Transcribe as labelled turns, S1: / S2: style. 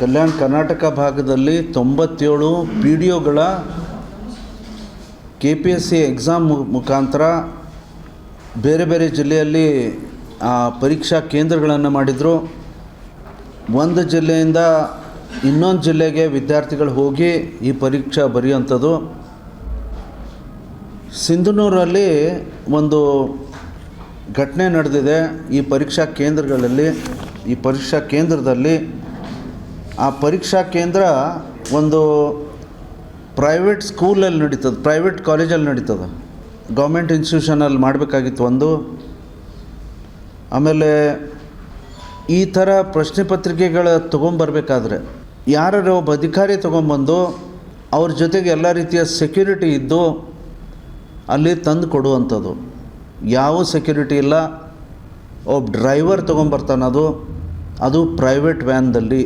S1: ಕಲ್ಯಾಣ ಕರ್ನಾಟಕ ಭಾಗದಲ್ಲಿ ತೊಂಬತ್ತೇಳು P D ಒಗಳ K P S C exam ಮುಖಾಂತರ ಬೇರೆ ಬೇರೆ ಜಿಲ್ಲೆಯಲ್ಲಿ ಆ, ಪರೀಕ್ಷಾ ಕೇಂದ್ರಗಳನ್ನು ಮಾಡಿದರು. ಒಂದು ಜಿಲ್ಲೆಯಿಂದ ಇನ್ನೊಂದು ಜಿಲ್ಲೆಗೆ ವಿದ್ಯಾರ್ಥಿಗಳು ಹೋಗಿ ಈ ಪರೀಕ್ಷೆ ಬರೆಯುವಂಥದ್ದು. ಸಿಂಧನೂರಲ್ಲಿ ಒಂದು ಘಟನೆ ನಡೆದಿದೆ ಈ ಪರೀಕ್ಷಾ ಕೇಂದ್ರಗಳಲ್ಲಿ ಈ ಪರೀಕ್ಷಾ ಕೇಂದ್ರದಲ್ಲಿ. ಆ ಪರೀಕ್ಷಾ ಕೇಂದ್ರ ಒಂದು ಪ್ರೈವೇಟ್ ಸ್ಕೂಲಲ್ಲಿ ನಡೀತದೆ ಪ್ರೈವೇಟ್ ಕಾಲೇಜಲ್ಲಿ ನಡೀತದೆ. ಗೌರ್ಮೆಂಟ್ ಇನ್ಸ್ಟಿಟ್ಯೂಷನಲ್ಲಿ ಮಾಡಬೇಕಾಗಿತ್ತು ಒಂದು. ಆಮೇಲೆ ಈ ಥರ ಪ್ರಶ್ನೆ ಪತ್ರಿಕೆಗಳ ತೊಗೊಂಬರ್ಬೇಕಾದ್ರೆ ಯಾರು ಒಬ್ಬ ಅಧಿಕಾರಿ ತೊಗೊಂಬಂದು ಅವ್ರ ಜೊತೆಗೆ ಎಲ್ಲ ರೀತಿಯ ಸೆಕ್ಯೂರಿಟಿ ಇದ್ದು ಅಲ್ಲಿ ತಂದು ಕೊಡುವಂಥದ್ದು. ಯಾವ ಸೆಕ್ಯೂರಿಟಿ ಇಲ್ಲ, ಒಬ್ಬ ಡ್ರೈವರ್ ತೊಗೊಂಬರ್ತಾನದು ಅದು ಪ್ರೈವೇಟ್ ವ್ಯಾನ್ದಲ್ಲಿ